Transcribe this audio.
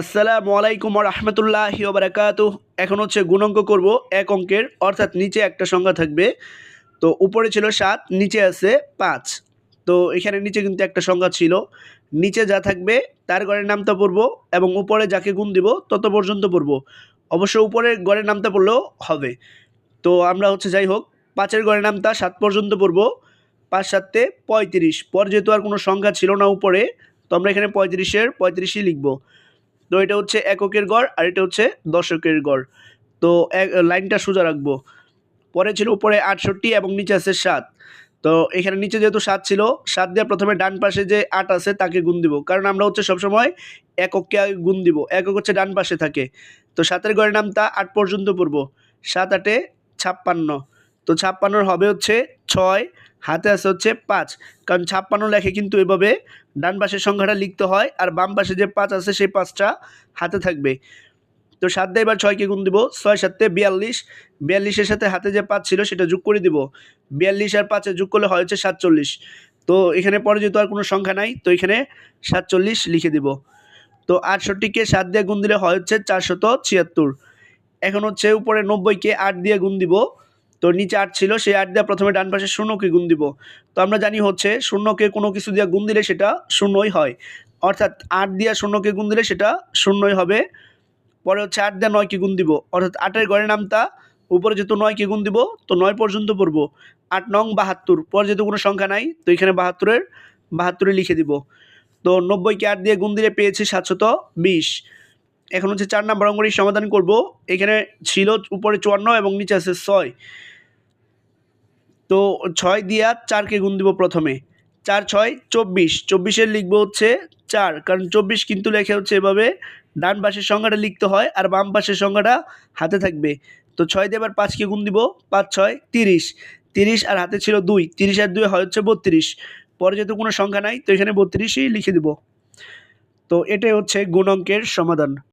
আসসালামু আলাইকুম রহমতুল্লাহি ওবরাকাত এখন হচ্ছে গুণাঙ্ক করব, এক অঙ্কের, অর্থাৎ নিচে একটা সংখ্যা থাকবে। তো উপরে ছিল সাত, নিচে আছে পাঁচ। তো এখানে নিচে কিন্তু একটা সংখ্যা ছিল। নিচে যা থাকবে, তার গড়ের নামটা পড়ব এবং উপরে যাকে গুণ দিব, তত পর্যন্ত পড়ব। অবশ্য উপরের গড়ের নামটা পড়লেও হবে। তো আমরা হচ্ছে যাই হোক, পাঁচের গড়ের নামটা সাত পর্যন্ত পড়ব। পাঁচ সাতে পঁয়ত্রিশ। পর যেহেতু আর কোনো সংখ্যা ছিল না উপরে, তো আমরা এখানে পঁয়ত্রিশের পঁয়ত্রিশই লিখব। তো এটা হচ্ছে এককের গড় আর এটা হচ্ছে দশকের গড়। তো লাইনটা সোজা রাখব। পরে ছিল উপরে আটষট্টি এবং নিচে আছে সাত। তো এখানে নিচে যেহেতু সাত ছিল, সাত দিয়ে প্রথমে ডান পাশে যে আট আছে তাকে গুণ দিব। কারণ আমরা হচ্ছে সবসময় একককে আগে গুণ দিব। একক হচ্ছে ডান পাশে থাকে। তো সাতের গড়ের নামটা আট পর্যন্ত পড়ব। সাত আটে ছাপ্পান্ন। তো ছাপ্পান্নর হবে হচ্ছে ছয় হাতে আছে হচ্ছে পাঁচ। কারণ ছাপ্পান্ন লেখে কিন্তু এভাবে ডান পাশের সংখ্যাটা লিখতে হয় আর বাম পাশে যে পাঁচ আছে সেই পাঁচটা হাতে থাকবে। তো সাত দিয়ে এবার ছয়কে গুণ দিব। ছয় সাতে বিয়াল্লিশ। বিয়াল্লিশের সাথে হাতে যে পাঁচ ছিল সেটা যোগ করে দিব। বিয়াল্লিশ আর পাঁচে যোগ করলে হয় হচ্ছে সাতচল্লিশ। তো এখানে পরে যেহেতু আর কোনো সংখ্যা নাই, তো এখানে সাতচল্লিশ লিখে দিব। তো আটষট্টিকে সাত দিয়ে গুণ দিলে হয় হচ্ছে চারশত ছিয়াত্তর। এখন হচ্ছে উপরে নব্বইকে আট দিয়ে গুণ দিব। তো নিচে আট ছিল, সেই আট দিয়ে প্রথমে ডান পাশে শূন্যকে গুণ দিব। তো আমরা জানি হচ্ছে, শূন্যকে কোনো কিছু দিয়ে গুণ দিলে সেটা শূন্যই হয়। অর্থাৎ আট দিয়ে শূন্যকে গুণ দিলে সেটা শূন্যই হবে। পরে হচ্ছে আট দিয়ে নয়কে গুণ দিব। অর্থাৎ আটের গড়ের নামটা, উপরে যেহেতু নয়কে গুণ দিব, তো নয় পর্যন্ত পড়ব। আট নং বাহাত্তর, পরে যেহেতু কোনো সংখ্যা নাই, তো এখানে বাহাত্তরের, বাহাত্তরে লিখে দিব। তো নব্বইকে আট দিয়ে গুণ দিলে পেয়েছি সাতশত বিশ। এখন হচ্ছে চার নাম্বার অঙ্গটি সমাধান করব। এখানে ছিল উপরে চুয়ান্ন এবং নিচে আছে ছয়। তো ছয় দিয়া চারকে গুণ দিব প্রথমে। চার, ছয়, চব্বিশ। চব্বিশের লিখব হচ্ছে চার, কারণ চব্বিশ কিন্তু লেখা হচ্ছে এভাবে ডান পাশের সংখ্যাটা লিখতে হয় আর বাম পাশের সংখ্যাটা হাতে থাকবে। তো ছয় দিয়ে এবার পাঁচকে গুণ দিব, পাঁচ, ছয়, তিরিশ। তিরিশ আর হাতে ছিল দুই, তিরিশ আর দুই হয় হচ্ছে বত্রিশ। পরে যেহেতু কোনো সংখ্যা নাই, তো এখানে বত্রিশই লিখে দিব। তো এটাই হচ্ছে গুণ অঙ্কের সমাধান।